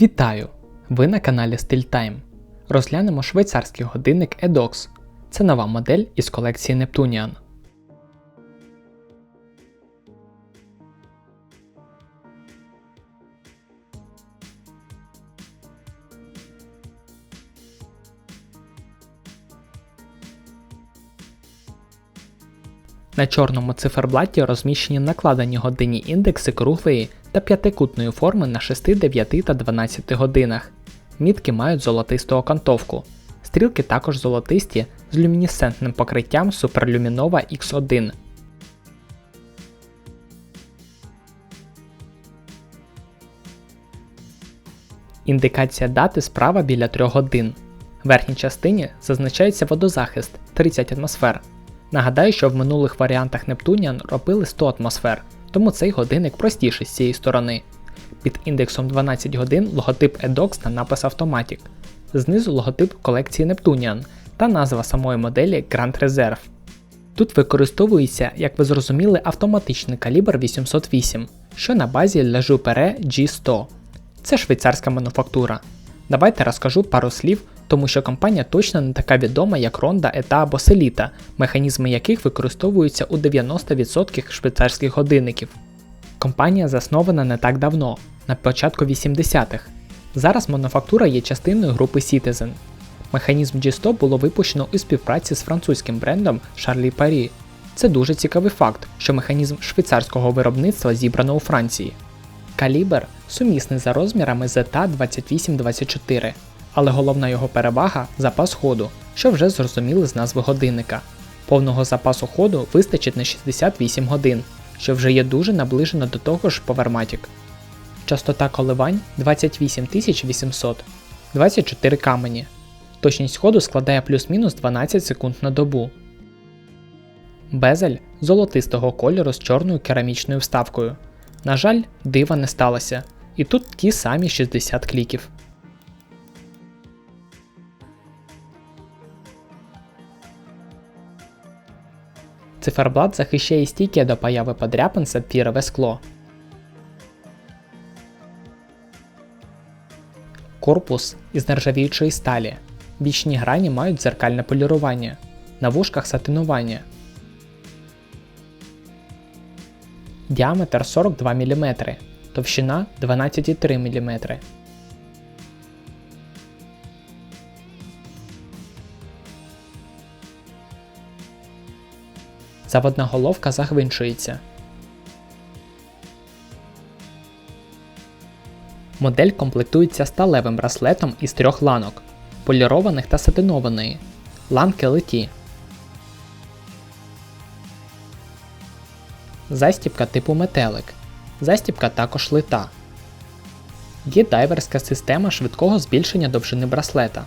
Вітаю! Ви на каналі StillTime. Розглянемо швейцарський годинник Edox. Це нова модель із колекції Neptunian. На чорному циферблаті розміщені накладені годинні індекси круглої та п'ятикутної форми на 6, 9 та 12 годинах. Мітки мають золотисту окантовку. Стрілки також золотисті з люмінесцентним покриттям Superluminova X1. Індикація дати справа біля 3 годин. В верхній частині зазначається водозахист 30 атмосфер. Нагадаю, що в минулих варіантах Neptunian робили 100 атмосфер, тому цей годинник простіший з цієї сторони. Під індексом 12 годин логотип Edox та напис Automatic. Знизу логотип колекції Neptunian та назва самої моделі Grand Reserve. Тут використовується, як ви зрозуміли, автоматичний калібр 808, що на базі Le Jouperet G100. Це швейцарська мануфактура. Давайте розкажу пару слів, тому що компанія точно не така відома, як Ronda, ETA або Selita, механізми яких використовуються у 90% швейцарських годинників. Компанія заснована не так давно, на початку 80-х. Зараз мануфактура є частиною групи Citizen. Механізм G100 було випущено у співпраці з французьким брендом Charlie Paris. Це дуже цікавий факт, що механізм швейцарського виробництва зібрано у Франції. Калібр сумісний за розмірами з 2824, але головна його перевага запас ходу, що вже зрозуміли з назви годинника. Повного запасу ходу вистачить на 68 годин, що вже є дуже наближено до того ж Powermatic. Частота коливань 28800, 24 камені. Точність ходу складає плюс-мінус 12 секунд на добу. Безель золотистого кольору з чорною керамічною вставкою. На жаль, дива не сталося, і тут ті самі 60 кліків. Циферблат захищає стійке до появи подряпин сапфірове скло. Корпус із нержавіючої сталі. Бічні грані мають дзеркальне полірування. На вушках сатинування. Діаметр 42 мм, товщина 12,3 мм. Заводна головка загвинчується. Модель комплектується сталевим браслетом із трьох ланок, полірованих та сатинованої, ланки литі. Застібка типу метелик. Застібка також лита. Є дайверська система швидкого збільшення довжини браслета.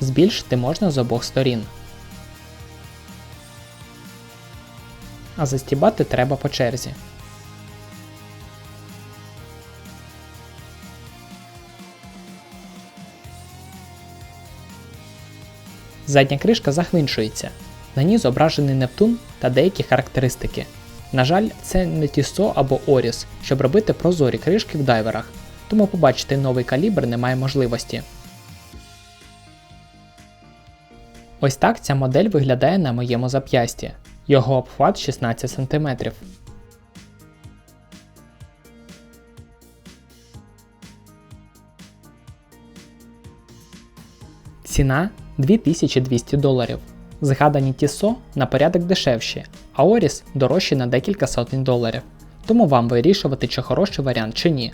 Збільшити можна з обох сторін. А застібати треба по черзі. Задня кришка захвинчується. На ній зображений Нептун та деякі характеристики. На жаль, це не Тісо або Оріс, щоб робити прозорі кришки в дайверах, тому побачити новий калібр немає можливості. Ось так ця модель виглядає на моєму зап'ясті. Його обхват 16 см. Ціна 2200 доларів. Згадані Тісо на порядок дешевші, а Оріс дорожчі на декілька сотень доларів. Тому вам вирішувати, чи хороший варіант чи ні.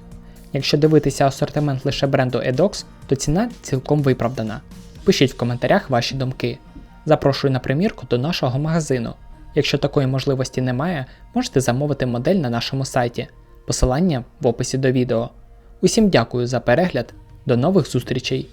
Якщо дивитися асортимент лише бренду Edox, то ціна цілком виправдана. Пишіть в коментарях ваші думки. Запрошую на примірку до нашого магазину. Якщо такої можливості немає, можете замовити модель на нашому сайті. Посилання в описі до відео. Усім дякую за перегляд, до нових зустрічей!